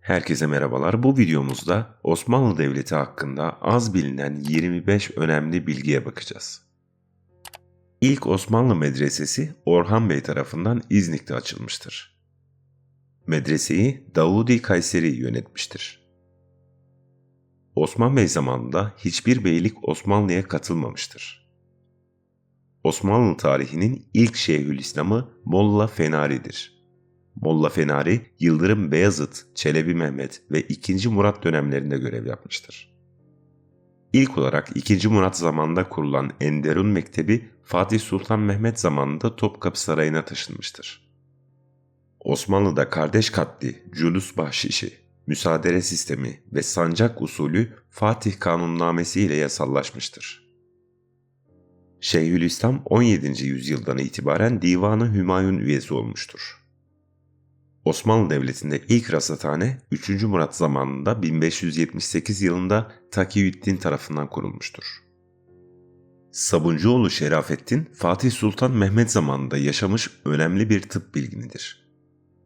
Herkese merhabalar. Bu videomuzda Osmanlı Devleti hakkında az bilinen 25 önemli bilgiye bakacağız. İlk Osmanlı medresesi Orhan Bey tarafından İznik'te açılmıştır. Medreseyi Davudi Kayseri yönetmiştir. Osman Bey zamanında hiçbir beylik Osmanlı'ya katılmamıştır. Osmanlı tarihinin ilk Şeyhülislam'ı Molla Fenari'dir. Molla Fenari, Yıldırım Beyazıt, Çelebi Mehmet ve 2. Murat dönemlerinde görev yapmıştır. İlk olarak 2. Murat zamanında kurulan Enderun Mektebi Fatih Sultan Mehmet zamanında Topkapı Sarayı'na taşınmıştır. Osmanlı'da kardeş katli, culus bahşişi, müsaadere sistemi ve sancak usulü Fatih Kanunnamesi ile yasallaşmıştır. Şeyhülislam 17. yüzyıldan itibaren Divanı Hümayun üyesi olmuştur. Osmanlı Devleti'nde ilk rasathane 3. Murat zamanında 1578 yılında Takiyüddin tarafından kurulmuştur. Sabuncuoğlu Şerafettin, Fatih Sultan Mehmet zamanında yaşamış önemli bir tıp bilginidir.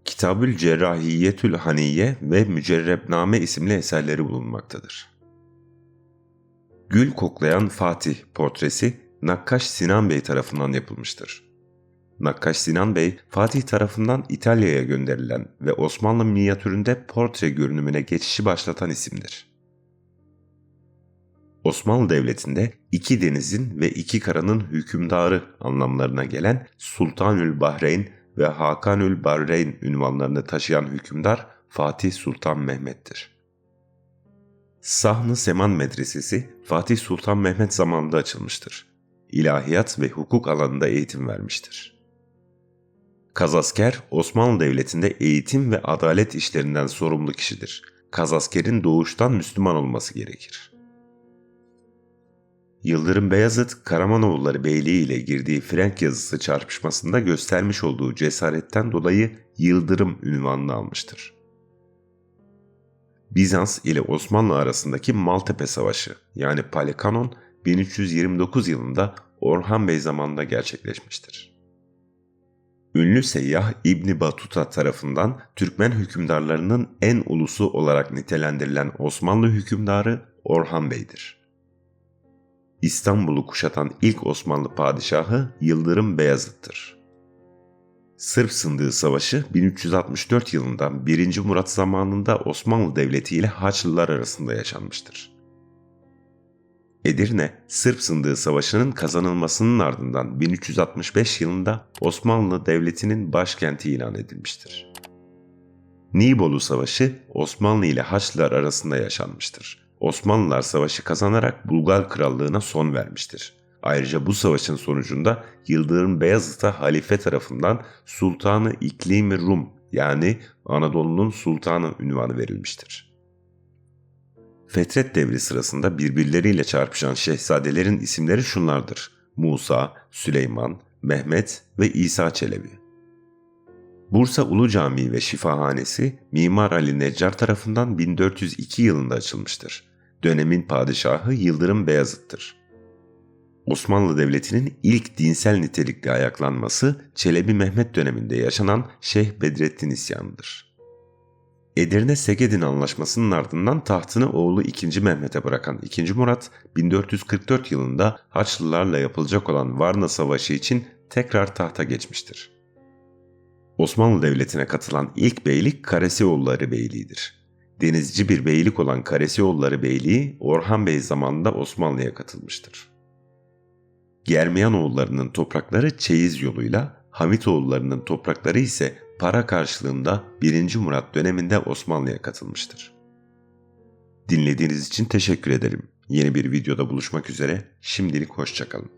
Kitabül Cerrahiyetül Haniye ve Mücerrebname isimli eserleri bulunmaktadır. Gül koklayan Fatih portresi Nakkaş Sinan Bey tarafından yapılmıştır. Nakkaş Sinan Bey, Fatih tarafından İtalya'ya gönderilen ve Osmanlı minyatüründe portre görünümüne geçişi başlatan isimdir. Osmanlı Devleti'nde iki denizin ve iki karanın hükümdarı anlamlarına gelen Sultanül Bahreyn ve Hakanül Bahreyn ünvanlarını taşıyan hükümdar Fatih Sultan Mehmet'tir. Sahn-ı Seman Medresesi Fatih Sultan Mehmet zamanında açılmıştır. İlahiyat ve hukuk alanında eğitim vermiştir. Kazasker, Osmanlı Devleti'nde eğitim ve adalet işlerinden sorumlu kişidir. Kazaskerin doğuştan Müslüman olması gerekir. Yıldırım Beyazıt, Karamanoğulları Beyliği ile girdiği Frenk yazısı çarpışmasında göstermiş olduğu cesaretten dolayı Yıldırım ünvanını almıştır. Bizans ile Osmanlı arasındaki Maltepe Savaşı yani Palekanon 1329 yılında Orhan Bey zamanında gerçekleşmiştir. Ünlü seyyah İbni Batuta tarafından Türkmen hükümdarlarının en ulusu olarak nitelendirilen Osmanlı hükümdarı Orhan Bey'dir. İstanbul'u kuşatan ilk Osmanlı padişahı Yıldırım Beyazıt'tır. Sırp Sındığı Savaşı 1364 yılında 1. Murat zamanında Osmanlı Devleti ile Haçlılar arasında yaşanmıştır. Edirne, Sırp Sındığı Savaşı'nın kazanılmasının ardından 1365 yılında Osmanlı Devleti'nin başkenti ilan edilmiştir. Nibolu Savaşı Osmanlı ile Haçlılar arasında yaşanmıştır. Osmanlılar savaşı kazanarak Bulgar Krallığı'na son vermiştir. Ayrıca bu savaşın sonucunda Yıldırım Beyazıt'a halife tarafından Sultanı İklimi Rum yani Anadolu'nun sultanı ünvanı verilmiştir. Fetret devri sırasında birbirleriyle çarpışan şehzadelerin isimleri şunlardır. Musa, Süleyman, Mehmet ve İsa Çelebi. Bursa Ulu Camii ve Şifahanesi Mimar Ali Neccar tarafından 1402 yılında açılmıştır. Dönemin padişahı Yıldırım Beyazıt'tır. Osmanlı Devleti'nin ilk dinsel nitelikli ayaklanması Çelebi Mehmet döneminde yaşanan Şeyh Bedrettin isyanıdır. Edirne Segedin Anlaşması'nın ardından tahtını oğlu 2. Mehmet'e bırakan 2. Murat 1444 yılında Haçlılarla yapılacak olan Varna Savaşı için tekrar tahta geçmiştir. Osmanlı Devleti'ne katılan ilk beylik Karesioğulları Beyliği'dir. Denizci bir beylik olan Karesioğulları Beyliği Orhan Bey zamanında Osmanlı'ya katılmıştır. Germiyanoğullarının toprakları çeyiz yoluyla, Hamitoğullarının toprakları ise para karşılığında 1. Murat döneminde Osmanlı'ya katılmıştır. Dinlediğiniz için teşekkür ederim. Yeni bir videoda buluşmak üzere. Şimdilik hoşçakalın.